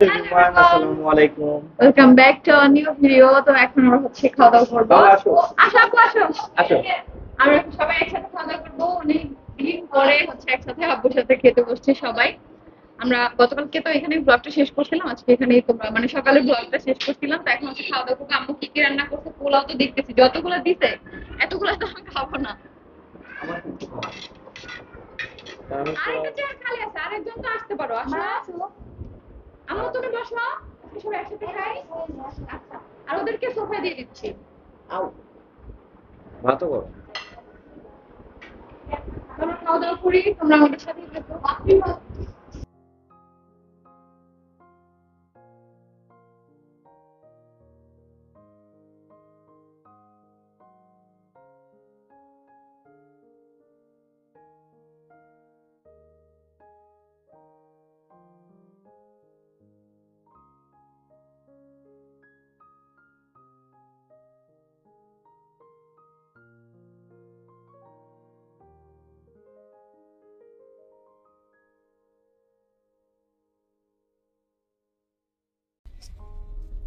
everyone, আসসালামু আলাইকুম welcome back to new video তো এখন আমরা হচ্ছে খাওয়া দাওয়া করব আসো। আসো আপু আসো। আসো। আমরা সবাই একসাথে খাওয়া দাওয়া করব। অনেক দিন পরে হচ্ছে একসাথে আব্বুর সাথে খেতে বসছি সবাই। আমরা গতকালকে তো এখানে ব্লগটা শেষ করছিলাম। আজকে এখানে তোমরা মানে সকালে ব্লগটা শেষ করছিলাম। তো এখন হচ্ছে খাওয়া দাওয়া করব। আম্মু কি কি রান্না করছে পোলাও তো দেখতেছি। যতগুলো দিছে এতগুলো তো আমি খাব না। আরেকজন তো আসতে পারো। আসো। আম্মু তুমি বসো সবাই একসাথে খাই। আচ্ছা আর ওদেরকে সোফা দিয়ে দিচ্ছি। ভাতও করো। আমরা খাওয়া দাওয়া করি তোমরা আমাদের সাথে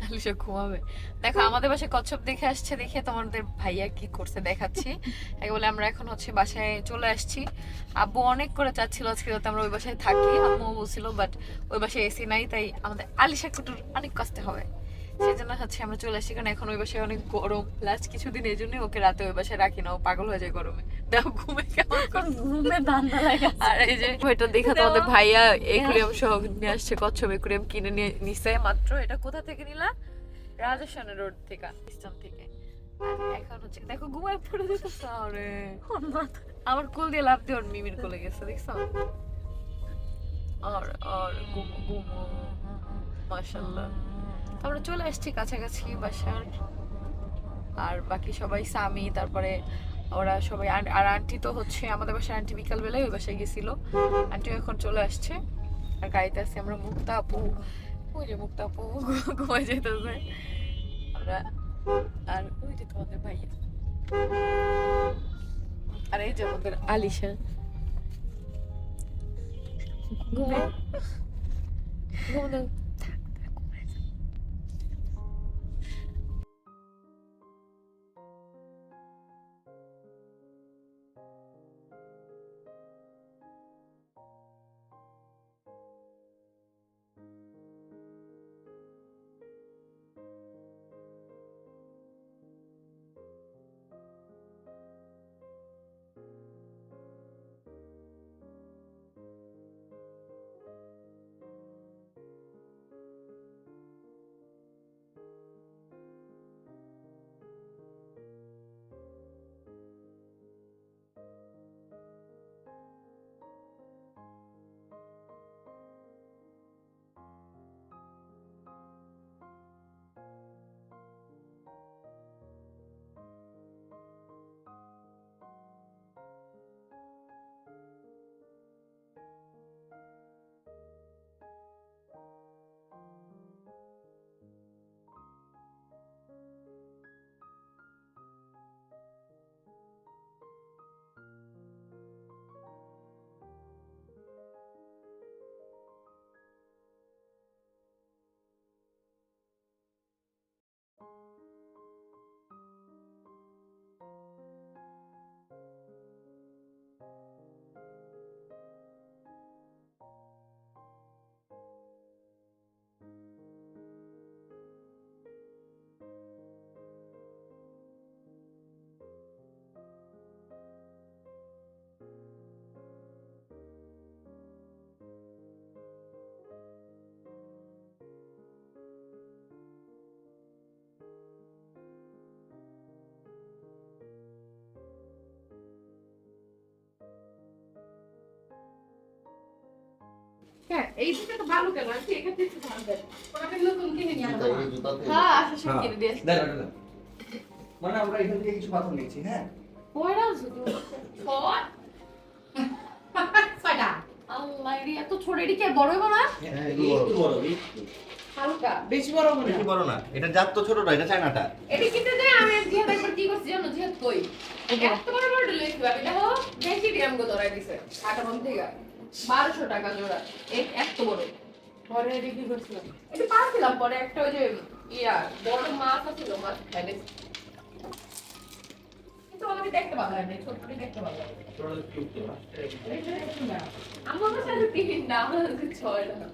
থাকো আলিশা ঘুমাবে দেখো, আমাদের বাসায় কচ্ছপ দেখে আসছে, দেখে তোমাদের ভাইয়া কি করছে দেখাচ্ছি। একে বলে আমরা এখন হচ্ছে বাসায় চলে আসছি। আব্বু অনেক করে চাচ্ছিল আজকে যাতে আমরা ওই বাসায় থাকি। আম্মু বলছিল, বাট ওই বাসায় এসি নাই, তাই আমাদের আলিশা কুটুর অনেক কষ্ট হবে। সেই জন্য হচ্ছে আমরা চলে আসছি, কারণ এখন ওই বাসায় অনেক গরম। লাস্ট কিছুদিন এই জন্যই ওকে রাতে ওই বাসায় রাখি না, ও পাগল হয়ে যায় গরমে। দেখো ঘুমে কেমন ঘুমে ধান্দা লাগে আর এই যে এটা দেখা তোমাদের ভাইয়া একুরিয়াম সহ নিয়ে আসছে কচ্ছপ একুরিয়াম কিনে নিয়ে নিছে। মাত্র এটা কোথা থেকে নিলা? রাজস্থানের রোড থেকে ইস্টার্ন থেকে। এখন হচ্ছে দেখো ঘুমায় পড়ে যেতেছে আরে। আমার কোল দিয়ে লাভ দিয়ে ওর মিমির কোলে গেছে দেখছ? আর আর ঘুমো ঘুমো মাশাল্লাহ আমরা চলে আসছি কাছাকাছি বাসার। আর বাকি সবাই সামি তারপরে ওরা সবাই আর- আন্টি তো হচ্ছে আমাদের বাসায় আন্টি বিকাল বেলায় ওই বাসায় গেছিল। আন্টি এখন চলে আসছে। আর গাড়িতে আসছে আমরা মুক্তা আপু। ওই যে মুক্তা আপু ঘুমাই যেতেছে। আমরা, আর ওই যে তোমাদের ভাইয়া। আর এই যে আমাদের আলিশা। ঘুমো ঘুমো হ্যাঁ এই দুটো তো ভালো কেন? আছে এখান থেকে একটু ভালো দেয় ওনাকে নতুন কিনে নিয়ে আসব হ্যাঁ আশা সব কিনে দিয়ে আসছি। দাঁড়াও, দাঁড়াও। মানে আমরা এখান থেকে কিছু পাথর নিচ্ছি হ্যাঁ? পয়রা শুধু ছয়? ছয়টা? আল্লাহ এরি এত ছোট এটি কে বড় হইব না? হ্যাঁ, একটু বড়, হালকা। বেশি বড় মনে বেশি বড় না। এটা জাত তো ছোট না এটা চায়নাটা। এটা কিনতে দেয় আমি জিহাদ একবার কি করছি জানো? জিহাদ কই? এত বড় বড় দেখো বেশি আমাকে ধরাই দিছে। আটা বন্ধ থেকে বারোশো টাকা জোড়া। এত বড়। পরে রেডি করছিলাম। একটু পাচ্ছিলাম পরে একটা ওই যে ইয়া বড় মাছ ছিল মাছ ফেলে। কিন্তু আমি দেখতে ছোটটি দেখতে আমার কাছে তিন না আমার কাছে ছয় না।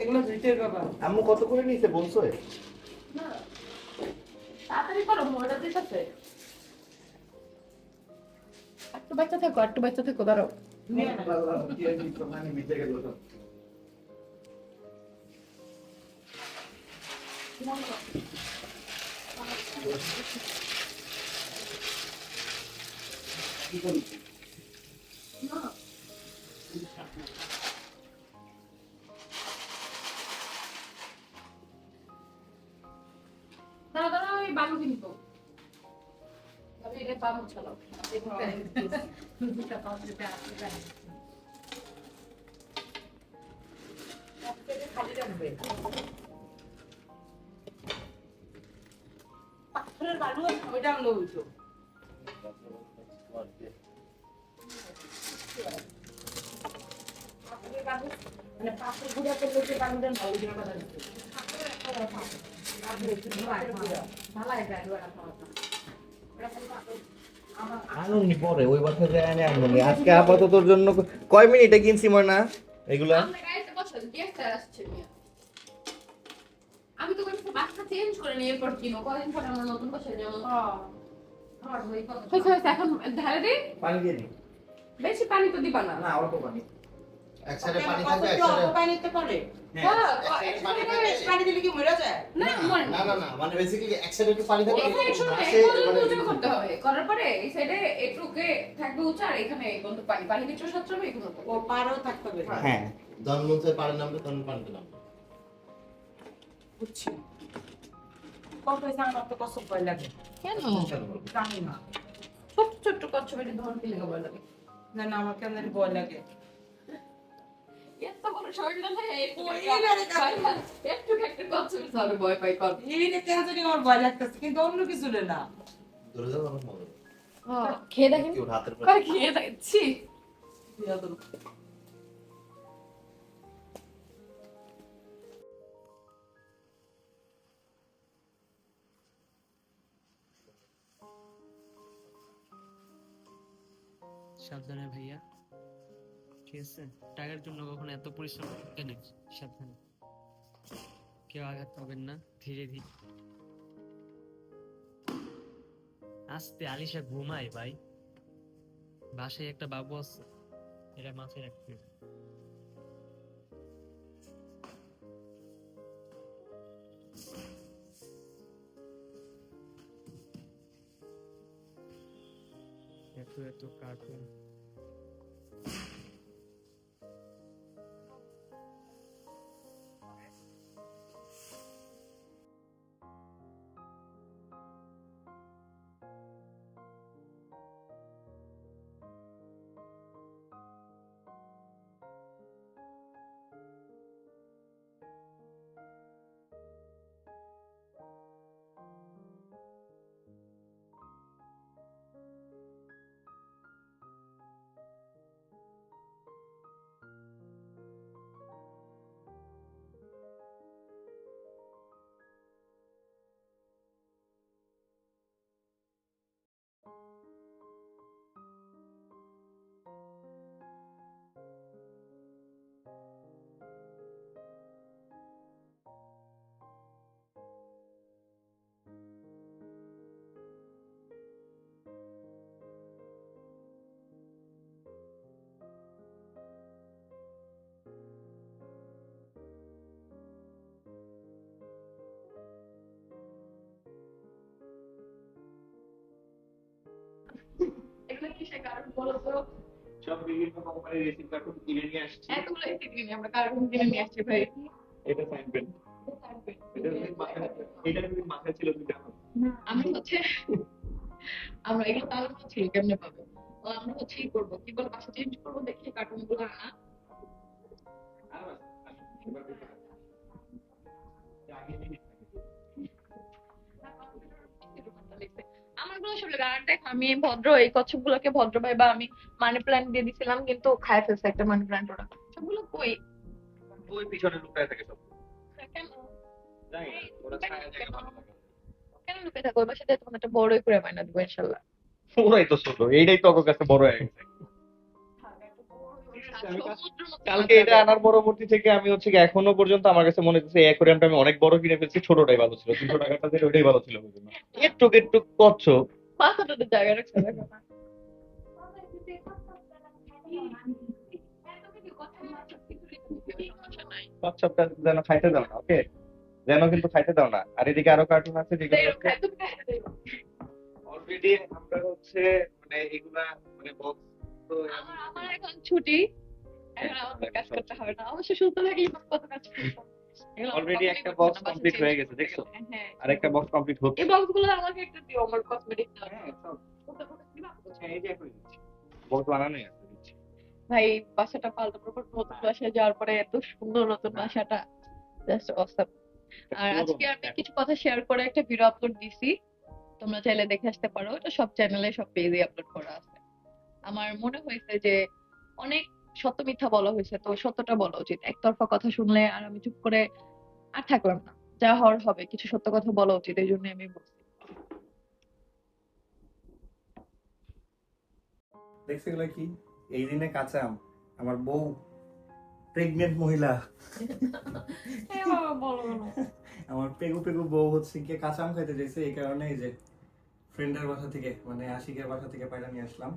এগুলো বাবা আম্মু কত করে নিছে বলছো? না। তাড়াতাড়ি করো একটু বাচ্চা থাকো একটু বাচ্চা থাকো দাঁড়াও। দাঁড়া দাঁড়া ওই বালু কিনবো। চলো খালি রাখবে। পাথরের বালু ওইটা আনলো হইতো পাথরের বালু মানে পাথর গুঁড়া করলে যে বালুটা না ওইটা বাধা দিতে আনুনি পরে ওই বাসায় যায় আনে আনুনি। আজকে আপাতত তোর জন্য কয় মিনিটে কিনছি মনে এগুলা? বসে আমি তো বলছি বাসটা চেঞ্জ করে নিয়ে এরপর কিনো কদিন পরে আমরা নতুন বাসায় যাব। হয়েছে এখন ধারে দিই। পানি দিয়ে বেশি পানি তো দিবা না। না অল্প পানি। পানি থাকবে পানি নিতে পারে? হ্যাঁ, পানি এখানে থাকে। পানি দিলে কি মরে যায়? না না। না না না মানে বেসিক্যালি এক একটু পানি থাকবে এখানে শুনুন, বাসে এই পর্যন্ত উঁচু করতে হবে। করার পরে এই সাইডে একটুকে থাকবে উঁচু আর এখানে এই পর্যন্ত পানি। পানি দিচ্ছ সাতটা এগুলো ও পারও থাকতে হবে। হ্যাঁ। যখন নামবে তখন পানিতে নামবে বুঝছি। কত পয়সা আমার কষ্ট ভয় লাগে? কেন? জানি না। ছোট্ট ছোট্ট কচ্ছপের ধরন দিলে ভয় লাগে। না না আমার কেন ভয় লাগে। এত বড় শরীরটা না একটু ওই এবারে কাকু। একটু একটু কচ্ছপের ধরে ভয় পাই কর এই যে কেন জানি আমার ভয় লাগতেছে কিন্তু অন্য কিছু না। ধরে যাও অনেক মজা খেয়ে দেখেন। কেউ হাতের পরে করে খেয়ে দেখছি। সাবধানে ভাইয়া। ঠিক আছে টাকার জন্য কখনো এত পরিশ্রম করতে নেই সাবধানে। কেউ আঘাত পাবেন না, ধীরে ধীরে। আস্তে আলিশা ঘুমায় ভাই। বাসায় একটা বাবু আছে, এটা মাথায় রাখতে। এত এত কার্টুন। বলো তো সব বিভিন্ন কোম্পানির রেসিপি কার্টুন কিনে নিয়ে আসছি। এতগুলো এসে কিনে আমরা কার্টুন কিনে নিয়ে আসছি ভাই? এটা সাইন পেন এটা যদি মাথায় ছিল তুমি জানো। আমি হচ্ছে আমরা এগুলো তাহলে ছিল কেমনে পাবো? আমরা হচ্ছে কি করব। কি বলে বাসা চেঞ্জ করব দেখি কার্টুনগুলো আনা আসলে আর দেখ আমি ভদ্র এই কচ্ছপ গুলোকে ভদ্র ভাই বা আমি মানি প্ল্যান্ট দিয়ে দিছিলাম কিন্তু খায় ফেলছে একটা মানি প্ল্যান্ট ওরা। সবগুলো কই? ওই পিছনে লুকায় থাকে সব। কেন? জানি ওরা ছায়া জায়গা ভালো লাগে। কেন লুকে থাকো? ওই বাসাতে তোমার একটা বড়ই করে বায়না দেবো ইনশাল্লাহ। ওরাই তো ছোট এইটাই তো ওর কাছে বড় হয়ে গেছে। আমি কাল- সমুদ্রের মতো কালকে এটা আনার পরবর্তী থেকে আমি হচ্ছে এখনও পর্যন্ত আমার কাছে মনে হচ্ছে এই আমি অনেক বড় কিনে ফেলছি ছোটটাই ভালো ছিল। টাকাটা ওইটাই ভালো ছিল? একটু একটু কচ্ছপ। পাঁচশোটা জায়গা রাখছে দেখো না সমস্যা নাই কচ্ছপটা যেন খাইতে দাও না ওকে? যেন কিন্তু খাইতে দাও না। আর এদিকে আরও কার্টুন আছে যেগুলো। অলরেডি আমরা হচ্ছে মানে এগুলা মানে বক্স তো আমার এখন ছুটি। এখন আমাকে কাজ করতে হবে না। অবশ্য সুস্থ থাকলে কত কাজ আমার অলরেডি একটা বক্স কমপ্লিট হয়ে গেছে দেখছ? হ্যাঁ আর একটা বক্স কমপ্লিট হচ্ছে। এই বক্সগুলো আমাকে একটু দিও আমার কসমেটিক হ্যাঁ। হ্যাঁ, দিচ্ছি। বক্স বানানোই আছে ভাই বাসাটা পর নতুন বাসায় যাওয়ার পরে এত সুন্দর নতুন বাসাটা জাস্ট অসাম আর আজকে আমি কিছু কথা শেয়ার করে একটা ভিডিও আপলোড দিছি। তোমরা চাইলে দেখে আসতে পারো এটা সব চ্যানেলে সব পেজে আপলোড করা আছে। আমার মনে হয়েছে যে অনেক সত্য মিথ্যা বলা হয়েছে তো সত্যটা বলা উচিত। একতরফা কথা শুনলে আর আমি চুপ করে আর থাকলাম না। যা হওয়ার হবে কিছু সত্য কথা বলা উচিত এই জন্য আমি বলছি। দেখছ কি এই দিনে কাঁচা আম আমার বউ প্রেগনেন্ট মহিলা। আমার পেগু পেগু বউ হচ্ছে কি কাঁচা আম খাইতে চাইছে এই কারণে এই যে ফ্রেন্ডের বাসা থেকে মানে আশিকের বাসা থেকে পায়রা নিয়ে আসলাম।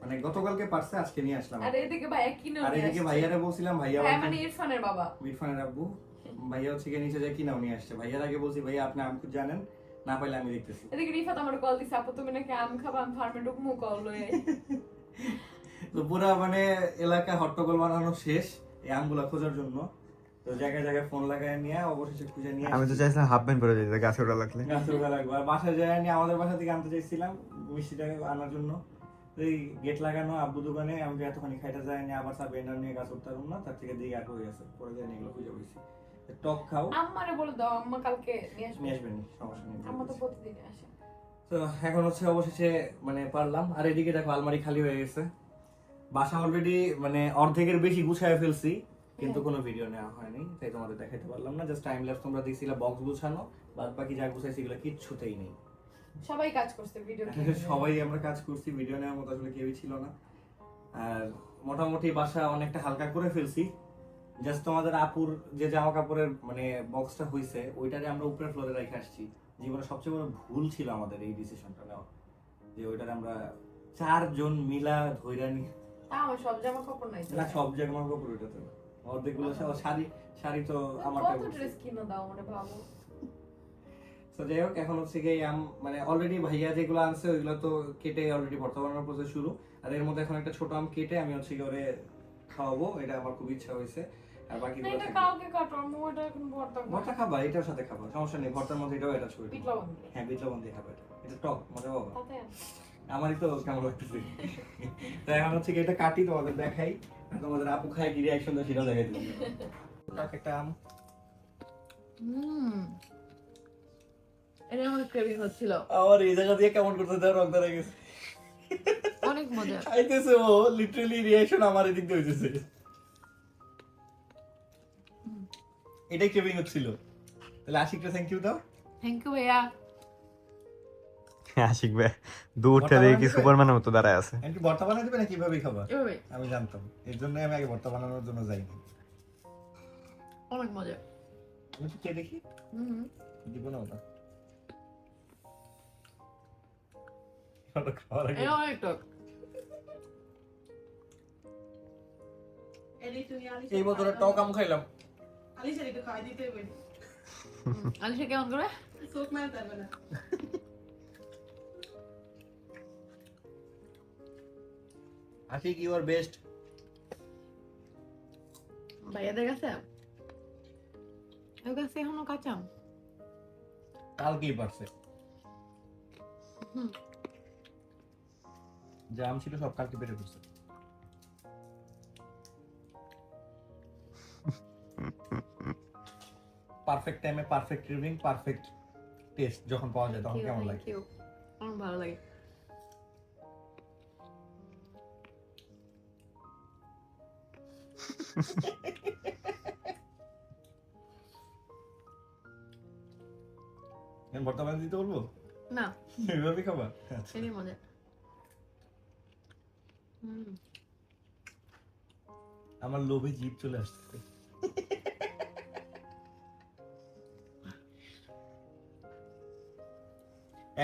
মানে গতকালকে পারছে আজকে নিয়ে আসলাম। আর এদিকে ভাইয়া কিনে আর এদিকে ভাইয়ারে বলছিলাম ভাইয়া হ্যাঁ মানে ইরফানের বাবা। ইরফানের আব্বু ভাইয়া হচ্ছে গিয়ে নিচে যায় কিনাও নিয়ে আসছে? ভাইয়ার আগে বলছি ভাইয়া আপনি আম খুব জানেন না পাইলে আমি দেখতেছি। এদিকে রিফাত আমার কল দিছে আপু তুমি নাকি আম খাবা? আমি ফার্মে ঢুকমু কল লয়ে তো পুরা মানে এলাকা হট্টগোল বানানো শেষ এই আমগুলা খোঁজার জন্য। তো জায়গায় জায়গায় ফোন লাগায় নিয়ে অবশেষে খুঁজে নিয়ে আমি তো চাইছিলাম হাফ প্যান্ট পরে যেতে গাছে ওটা লাগলে। গাছের ওটা লাগবে। আর বাসায় যায় নিয়ে আমাদের বাসা থেকে আনতে চাইছিলাম মিষ্টিটাকে আনার জন্য। এই গেট লাগানো আব্বু দোকানে আমি এতখানি খাইতে যায় নিয়ে আবার সাব নিয়ে গাছ উঠতে না তার থেকে দিয়ে আর হয়ে গেছে। পরে যায় এগুলো খুঁজে বসছি টক খাও। আম্মারে বলে দাও আম্মা কালকে নিয়ে আসবে। নিয়ে আসবেন সমস্যা নেই আম্মা তো প্রতিদিন আসে। তো এখন হচ্ছে অবশেষে মানে পারলাম। আর এদিকে দেখো আলমারি খালি হয়ে গেছে। বাসা অলরেডি মানে অর্ধেকের বেশি গুছায় ফেলছি কিন্তু কোনো ভিডিও নেওয়া হয়নি। তাই তোমাদের দেখাইতে পারলাম না। জাস্ট টাইম ল্যাপস তোমরা দিয়েছিলে বক্স গুছানো। বাদ বাকি যা গুছাইছি এগুলো কিচ্ছুতেই নেই। সবাই কাজ করছে ভিডিও সবাই আমরা কাজ করছি ভিডিও নেওয়ার মতো আসলে কেউই ছিল না। আর মোটামুটি বাসা অনেকটা হালকা করে ফেলছি। জাস্ট তোমাদের আপুর যে জামা কাপড়ের মানে বক্সটা হয়েছে ওইটারে আমরা উপরের ফ্লোরে রেখে আসছি। জীবনে সবচেয়ে বড় ভুল ছিল আমাদের এই ডিসিশনটা নেওয়া। যে ওইটারে আমরা চারজন মিলা ধৈরা নিয়ে তা সব জামা কাপড় নাই না সব জামা কাপড় ওইটাতে অর্ধেকগুলো সব শাড়ি শাড়ি তো আমার কত ড্রেস কিনে দাও মানে ভাবো। তো যাই হোক এখন হচ্ছে গিয়ে আম মানে অলরেডি ভাইয়া যেগুলো আনছে ওইগুলো তো কেটে অলরেডি প্রসেস শুরু। আর এর মধ্যে এখন একটা ছোট আম কেটে আমি হচ্ছে গিয়ে ওরে খাওয়াবো এটা আমার খুব ইচ্ছা হয়েছে। আর বাকিগুলো এটা থাকবে। কাটো আমি ওটা এখন ভর্তা ভর্তা খাবা এটার সাথে খাবা সমস্যা নেই ভর্তার মধ্যে এটাও এটা ছবি পিট লবণ হ্যাঁ বিট লবণ দিয়ে খাবা এটা। এটা টক মজা পাবা। আমারই তো কেমন লাগতেছে। তো এখন হচ্ছে এটা কাটি তোমাদের দেখাই তোমাদের আপু খায় কি রিয়াকশন দেয় সেটাও দেখাই দিই একটা আম? হুম। এটা আমার ক্রেভিং হচ্ছিল। আমার এই জায়গা দিয়ে কেমন করতে দেওয়া গেছে। অনেক মজা। খাইতেছে ও লিটারালি রিঅ্যাকশন আমার এদিক দিয়ে হইতেছে। এটাই ক্রেভিং হচ্ছিল। তাহলে আশিকটা থ্যাংক ইউ দাও। থ্যাংক ইউ ভাইয়া। আশিক ভাই দূরটা দেখি সুপারম্যানের মতো দাঁড়ায় আছে। আমি কি ভর্তা বানাই দেবে না কীভাবে এভাবে আমি জানতাম। এর জন্য আমি আগে ভর্তা বানানোর জন্য যাইনি। অনেক মজা। আমি একটু খেয়ে দেখি। হুম দিব না ওটা। ওটা খাওয়ার আগে। এটা অনেক টক এই বোতলে টক আম আলিশা কেমন করে? আশিক ইউ আর বেস্ট ভাইয়াদের কাছে? ওর কাছে এখনও কাঁচা? আম। কালকেই পারছে। হুম। যা আম ছিল সব কালকে পেটে পড়ছে পারফেক্ট টাইমে পারফেক্ট রিভিং পারফেক্ট টেস্ট যখন পাওয়া যায় তখন কেমন লাগে? আমার ভালো লাগে। ভর্তা বানিয়ে দিতে বলব? না। এইভাবে খাবা? আচ্ছা। সেই মজা। আমার লোভে জিভ চলে আসছে।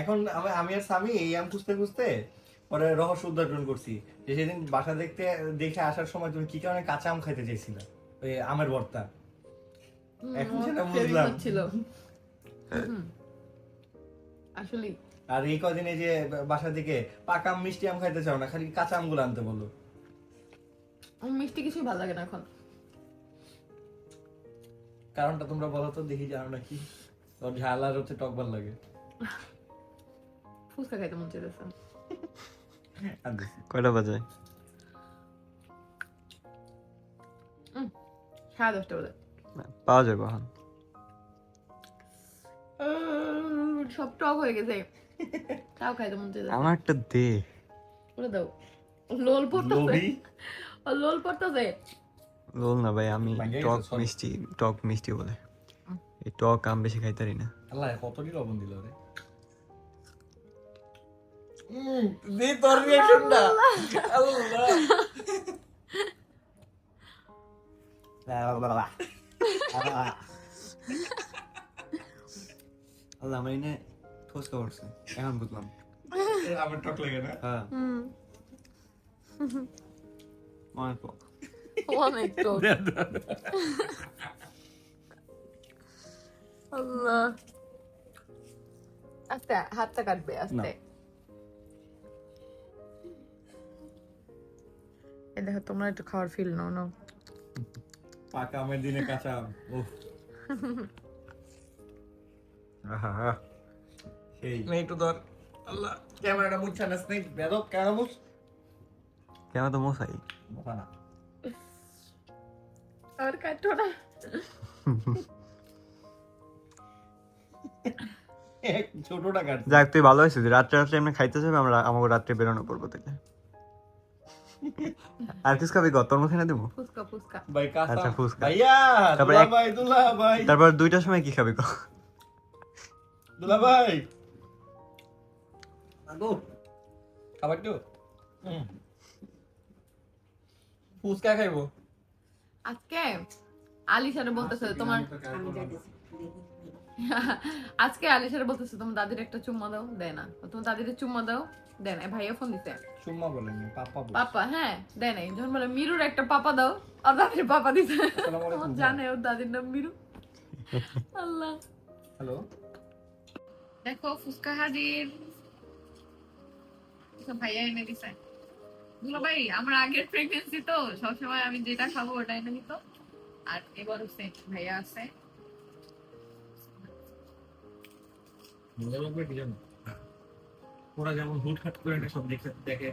এখন আমি আর স্বামী এই আম খুঁজতে খুঁজতে পরে রহস্য উদ্ঘাটন করছি। যে সেদিন বাসা দেখতে দেখে আসার সময় তুমি কি কারণে কাঁচা আম খাইতে চাইছিলে? ওই আমের ভর্তা। এখন সেটা বুঝলাম। ছিল আসলে আর এই কদিনে যে বাসা থেকে পাকা আম মিষ্টি আম খাইতে চাও না খালি কাঁচা আমগুলো আনতে বলল মিষ্টি কিছুই ভালো লাগে না এখন। কারণটা তোমরা বলো তো দেখি জানো নাকি। তোর ঝাল আর হচ্ছে টক ভালো লাগে। ফুচকা খাইতে মন চাইতেছে। কয়টা বাজে সাড়ে দশটা বাজে না, পাওয়া যাবে এখন উম, সব টক হয়ে গেছে তাও খাইতে মন চাইতেছে আমার একটা দে ওরে দাও লোল পড়তেছে লোভী ও লোল পড়তেছে বল না ভাই আমি টক. মিষ্টি টক মিষ্টি বলে এই টক আম বেশি খাইতারি না আল্লাহ কতটি লবণ দিল রে দে তোর রিঅ্যাকশনটা আল্লাহ। আল্লাহ আমার এনে ঠোসকা পড়ছে এখন বুঝলাম। আমার টক লাগে না? হ্যাঁ। হুম। অনেক টক অনেক টক আল্লাহ। আস্তে হাতটা কাটবে আস্তে। দেখো তোমরা একটু খাওয়ার ফিল নাও নাও। পাকা আমের দিনে কাঁচা আম উফ। আহা। সেই। একটু ধর। আল্লাহ ক্যামেরাটা মুছছা না স্নেক। বেদক ক্যামেরা মুছ? কেন তো না। আর কাটো না। ছোটটা কাট যাক তুই ভালো হয়েছিস। রাত্রে রাত্রে এমনি খাইতে যাবে আমরা আমাকে রাত্রে বেরোনো পড়ব থেকে। আর তোর মুখে না দেবো? ফুচকা ফুচকা। ভাই কাঁচা। আচ্ছা। ভাইয়া তারপরে ভাই দুলা ভাই তারপর দুইটার সময় কি খাবি ক দুলা ভাই আগো। খাবার। ফুচকা খাইবো। আজকে আলিশারে বলতেছে তোমার আজকে আলিশারে বলতেছে তোমার দাদির একটা চুম্মা দাও দেয় না। তোমার দাদির চুম্মা দাও। দেয় না ভাইয়া ফোন দিতে সুম্মা বলেননি পাপা বলে। পাপা হ্যাঁ দেয় নাই যখন বলে মিরুর একটা পাপা দাও আর দাদির পাপা দিতে আসসালামু আলাইকুম। ও জানে ওর দাদির নাম মিরু। আল্লাহ। হ্যালো। দেখো ফুচকা হাজির। ভাইয়া এনে দিছে। দুলা ভাই আমার আগের প্রেগনেন্সি তো সবসময় আমি যেটা খাব ওটা এনে দিত আর এবার হচ্ছে ভাইয়া আছে। মজা লাগবে কি জানো? ওরা যেমন হুটহাট করে না সব দেখে দেখে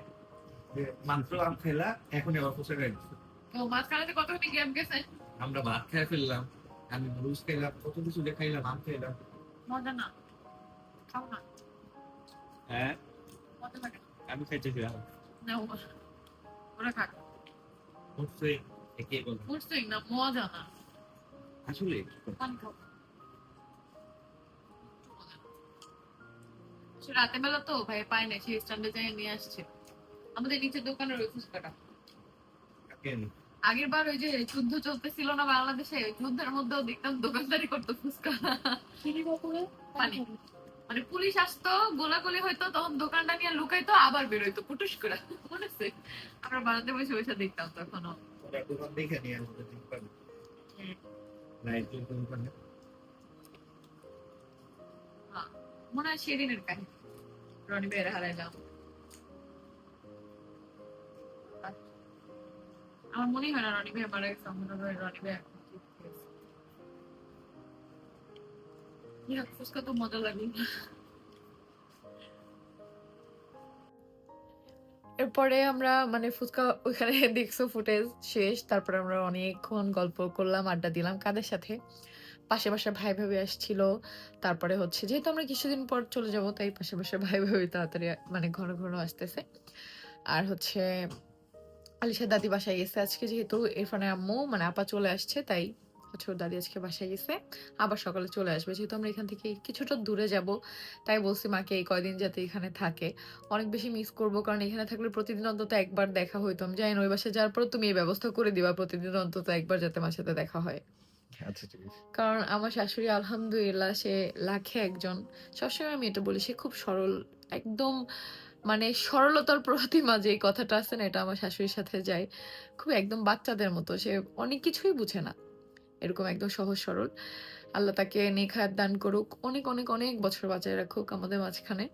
যে মাত্র আম খেলা এখন আবার ফুসে গাই তো মাঝখানে তো গ্যাপ গেছে? আমরা ভাত খেয়ে ফেললাম আমি নুডলস খেলাম কত কিছু দেখাইলাম আম খেলাম। মজা না। খাও না। হ্যাঁ? না। আমি খাইতেছিলাম না ও- ওরা খাক। হচ্ছে একে বল। বুঝতেই না মজা না। আসলে? রাতে বেলা তো ভাই পায় না সেই স্ট্যান্ডে যাই নিয়ে আসছে। আমাদের নিচের দোকানের ওই ফুচকাটা। আগের বার ওই যে যুদ্ধ চলতেছিল না বাংলাদেশে যুদ্ধের মধ্যেও দেখতাম দোকানদারি করতো ফুচকা। পানি। মানে পুলিশ আসতো গোলাগুলি হয়তো তখন দোকানটা নিয়ে লুকাইতো আবার বেরোইতো পুটুস করে। মনে আছে? আমরা বাড়াতে বসে বসে দেখতাম তখনও দোকানে মনে হয় সেদিনের কাহিনী। রনি মনে হয় না রনি আমার রনি ভাই। যাক, ফুচকা তো মজা লাগল এরপরে আমরা মানে ফুচকা ওইখানে দেখছ ফুটেজ শেষ তারপরে আমরা অনেকক্ষণ গল্প করলাম আড্ডা দিলাম কাদের সাথে। পাশে পাশে ভাই ভাবি আসছিল। তারপরে হচ্ছে, যেহেতু আমরা কিছুদিন পর চলে যাব, তাই পাশে পাশে ভাই ভাবি তাড়াতাড়ি মানে ঘন ঘন আসতেছে। আর হচ্ছে আলিশা দাদি বাসায় গেছে আজকে যেহেতু, ইরফানের আম্মু মানে আপা চলে আসছে, তাই হচ্ছে ওর দাদি আজকে বাসায় গেছে। আবার সকালে চলে আসবে, যেহেতু আমরা এখান থেকে কিছুটা দূরে যাব, তাই বলছি মাকে এই কয়দিন যাতে এখানে থাকে। অনেক বেশি মিস করব, কারণ এখানে থাকলে প্রতিদিন অন্তত একবার দেখা হইতাম জানি ওই বাসায় যাওয়ার পর তুমি এই ব্যবস্থা করে দিবা, প্রতিদিন অন্তত একবার যাতে মার সাথে দেখা হয়। কারণ আমার শাশুড়ি আলহামদুলিল্লাহ সে লাখে একজন। সবসময় আমি এটা বলি, সে খুব সরল, একদম মানে সরলতার প্রতিমা যে কথাটা আছে না, এটা আমার শাশুড়ির সাথে যায়। খুব একদম বাচ্চাদের মতো, সে অনেক কিছুই বুঝে না। এরকম একদম সহজ সরল। আল্লাহ তাকে নেখায়াত দান করুক। অনেক অনেক অনেক বছর বাঁচায় রাখুক আমাদের মাঝখানে।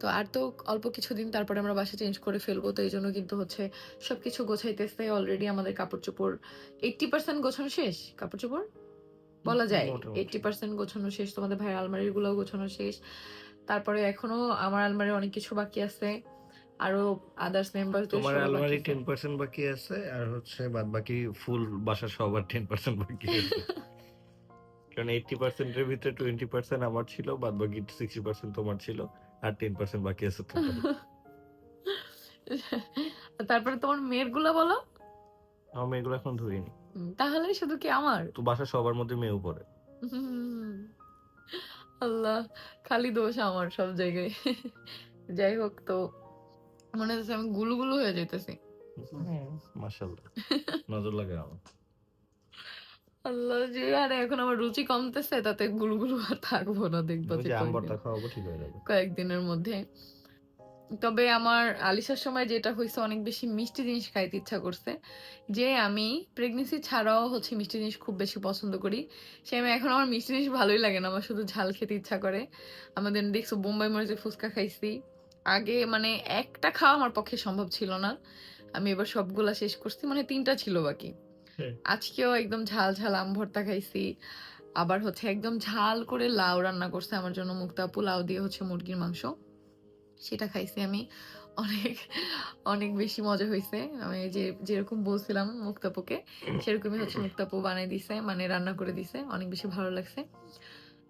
তো আর তো অল্প কিছুদিন তারপরে আমরা বাসা চেঞ্জ করে ফেলব তো এই জন্য কিন্তু হচ্ছে সবকিছু গোছাইতেছে অলরেডি আমাদের কাপড় চোপড় এইটটি পার্সেন্ট গোছানো শেষ? কাপড় চোপড় বলা যায়। এইটটি পার্সেন্ট গোছানো শেষ তোমাদের ভাইয়ের আলমারিরগুলো গোছানো শেষ। তারপরে এখনও আমার আলমারির অনেক কিছু বাকি আছে আরও আদার্স মেম্বার তোমার আলমারি টেন পার্সেন্ট বাকি আছে আর হচ্ছে বাদ বাকি ফুল বাসা সবার টেন পার্সেন্ট বাকি আছে। কারণ এইটটি পার্সেন্টের ভিতরে টোয়েন্টি পার্সেন্ট আমার ছিল বাদ বাকি সিক্সটি পার্সেন্ট তোমার ছিল। আর টেন পার্সেন্ট বাকি আছে তারপরে তোমার মেয়েরগুলো বলো। আমার মেয়েগুলো এখন ধরিনি। তাহলে শুধু কি আমার? তো বাসা সবার মধ্যে মেয়েও পড়ে। আল্লাহ খালি দোষ আমার সব জায়গায়। যাই হোক তো মনে হচ্ছে আমি গুলু গুলু হয়ে যেতেছি মাশাল্লাহ নজর লাগে আমার আল্লাহ যে আরে এখন আমার রুচি কমতেছে তাতে আর থাকব না দেখব যে খাওয়াবো ঠিক হয়ে যাবে। কয়েকদিনের মধ্যে। তবে আমার আলিশার সময় যেটা হয়েছে অনেক বেশি মিষ্টি জিনিস খাইতে ইচ্ছা করছে। যে আমি প্রেগনেন্সি ছাড়াও হচ্ছে মিষ্টি জিনিস খুব বেশি পছন্দ করি। সে আমি এখন আমার মিষ্টি জিনিস ভালোই লাগে না আমার শুধু ঝাল খেতে ইচ্ছা করে। আমাদের দেখছ বোম্বাই মরিচের ফুচকা খাইছি। আগে মানে একটা খাওয়া আমার পক্ষে সম্ভব ছিল না। আমি এবার সবগুলা শেষ করছি মানে তিনটা ছিল বাকি। আজকেও একদম ঝাল ঝাল আম ভর্তা খাইছি। আবার হচ্ছে একদম ঝাল করে লাউ রান্না করছে আমার জন্য মুক্তাপু লাউ দিয়ে হচ্ছে মুরগির মাংস। সেটা খাইছি আমি। অনেক অনেক বেশি মজা হয়েছে আমি যে যেরকম বলছিলাম মুক্তাপুকে সেরকমই হচ্ছে মুক্তাপু বানিয়ে দিছে মানে রান্না করে দিছে। অনেক বেশি ভালো লাগছে।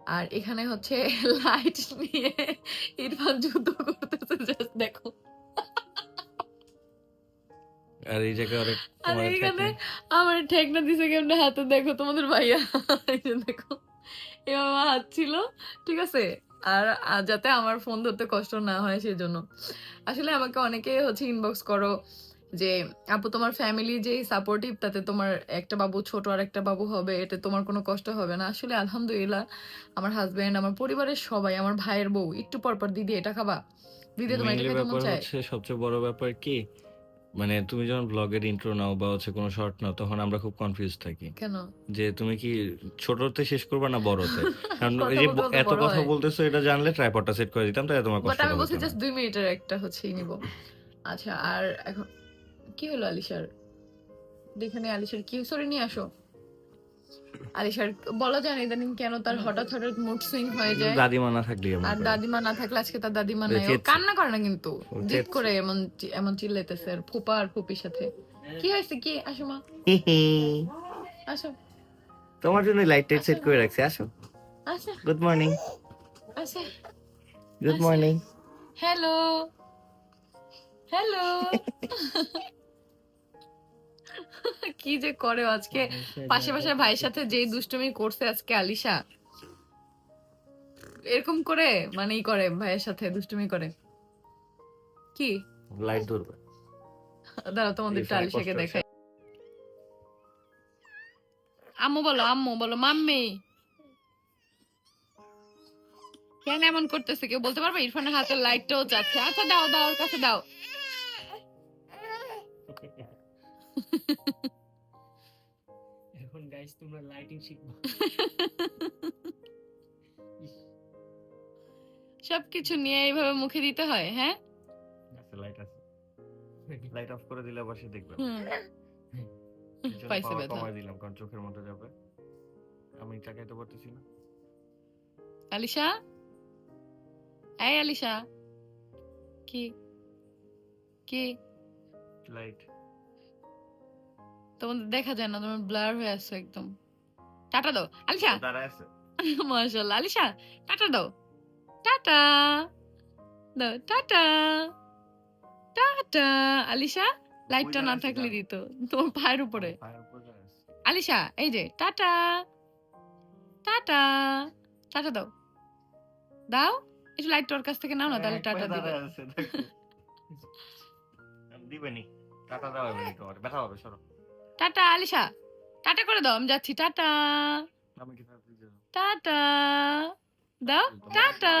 আর এখানে হচ্ছে লাইট নিয়ে ইরফান যুদ্ধ করতেছে জাস্ট দেখো। আর এই জায়গায় অনেক আর আমার ঠেকনা দিছে কেমনে হাতে? দেখো তোমাদের ভাইয়া। দেখো এভাবে হাত ছিল ঠিক আছে? আর যাতে আমার ফোন ধরতে কষ্ট না হয় সেই জন্য আসলে আমাকে অনেকে হচ্ছে ইনবক্স করো যে আপু তোমার ফ্যামিলি যে সাপোর্টিভ তাতে তোমার একটা বাবু ছোট আর একটা বাবু হবে এতে তোমার কোনো কষ্ট হবে না। আসলে আলহামদুলিল্লাহ আমার হাজবেন্ড আমার পরিবারের সবাই আমার ভাইয়ের বউ একটু পর পর দিদি এটা খাবা? দিদি তোমার এটা খেতে মন চায়? সবচেয়ে বড় ব্যাপার কি মানে তুমি যখন ব্লগের ইন্ট্রো নাও বা হচ্ছে কোনো শর্ট নাও তখন আমরা খুব কনফিউজ থাকি। কেন? যে তুমি কি ছোটতে শেষ করবে না বড়তে? কারণ এই যে এত কথা বলতেছো এটা জানলে ট্রাইপডটা সেট করে দিতাম তাই তোমার কষ্ট আমি বলছি জাস্ট না। দুই মিনিটের একটা হচ্ছে নিব। আচ্ছা আর এখন কি হলো আলিশার? এখানে আলিশার কি? সরি নিয়ে আসো। আলিশার বলা যায় না ইদানিং কেন তার হঠাৎ হঠাৎ মুড সুইং হয়ে যায়। দাদিমা না থাকলে আর দাদিমা না থাকলে আজকে তার দাদিমা নাই। কান্না করে না কিন্তু জিদ করে এমন এমন চিল্লাইতেছে আর ফুপা আর ফুপির সাথে। কি হয়েছে? কি? আসো মা। আসো। তোমার জন্য লাইট টাইট সেট করে রাখছি আসো। আসো। গুড মর্নিং আসো। গুড আচ্ছা। মর্নিং হ্যালো হ্যালো কি যে করে আজকে? পাশে পাশে ভাইয়ের সাথে যেই দুষ্টুমি করছে আজকে আলিশা এরকম করে? মানেই করে ভাইয়ের সাথে দুষ্টুমি করে। কি? লাইট ধরবে। দাঁড়া তোমাদের আলিশাকে দেখাই। আম্মু বলো আম্মু বলো মাম্মি। কেন এমন করতেছে? কেউ বলতে পারবে? ইরফানের হাতের লাইটটাও যাচ্ছে। আচ্ছা দাও দাও ওর কাছে দাও। এখন গাইস তোমরা লাইটিং শিখবা। সবকিছু নিয়ে এইভাবে মুখে দিতে হয় হ্যাঁ? লাইট আছে। লাইট অফ করে দিলে আবার সে দেখবে পাইছে ব্যথা। কমায় দিলাম কারণ চোখের মধ্যে যাবে। আমি তাকাইতে পারতেছি না। আলিশা? এই আলিশা। কি? কি? লাইট তোমাদের দেখা যায় না তোমার ব্লার হয়ে আছে একদম। টাটা দাও আলিশা। আছে। আলিশা টাটা দাও। টাটা। দাও টাটা। টাটা আলিশা। লাইটটা না থাকলে। দিত তোমার পায়ের উপরে। আলিশা এই যে টাটা। টাটা। টাটা দাও। দাও একটু লাইট তোর কাছ থেকে নাও না তাহলে টাটা দিবে। দিবেনি। টাটা দাও এবার তোমার ব্যথা হবে সরো। টাটা আলিশা। টাটা করে দাও আমি যাচ্ছি। টাটা? টাটা দাও। টাটা।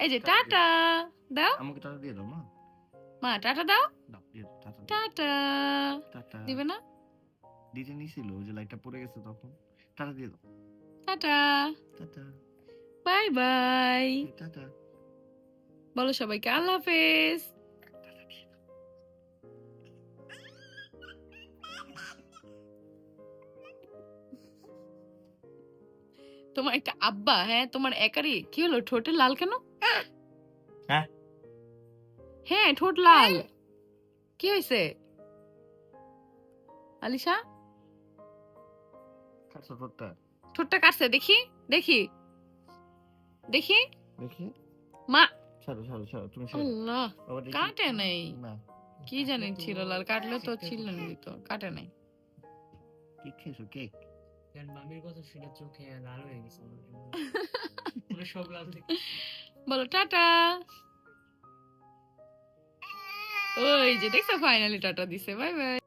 এই যে টাটা। দাও। আমাকে টাটা দিয়ে দাও মা। মা টাটা দাও। টাটা। দিবে না? দিতে নিছিল ওই যে লাইটটা পড়ে গেছে তখন। টাটা দিয়ে দাও। Tata. Tata. Bye bye. Tata. বলো সবাইকে আল্লাহ হাফেজ। তোমার একটা আব্বা হ্যাঁ তোমার একারই কি হলো ঠোঁটে লাল কেন? হ্যাঁ? হ্যাঁ ঠোঁট লাল। কি হয়েছে? আলিশা? ঠোঁটটা। ঠোঁটটা কাটছে দেখি দেখি। দেখি। দেখি। মা। ছাড়ো ছাড়ো ছাড়ো তুমি আল্লাহ কাটে নাই। কি জানি ছিল লাল কাটলে তো ছিল দিত কাটে নাই। কি খেয়েছো কেক? কারণ মামির কথা শুনে চোখে লাল হয়ে গেছে পুরো সব লাল থেকে বলো টাটা। ওই যে দেখছ ফাইনালি টাটা দিছে বাই বাই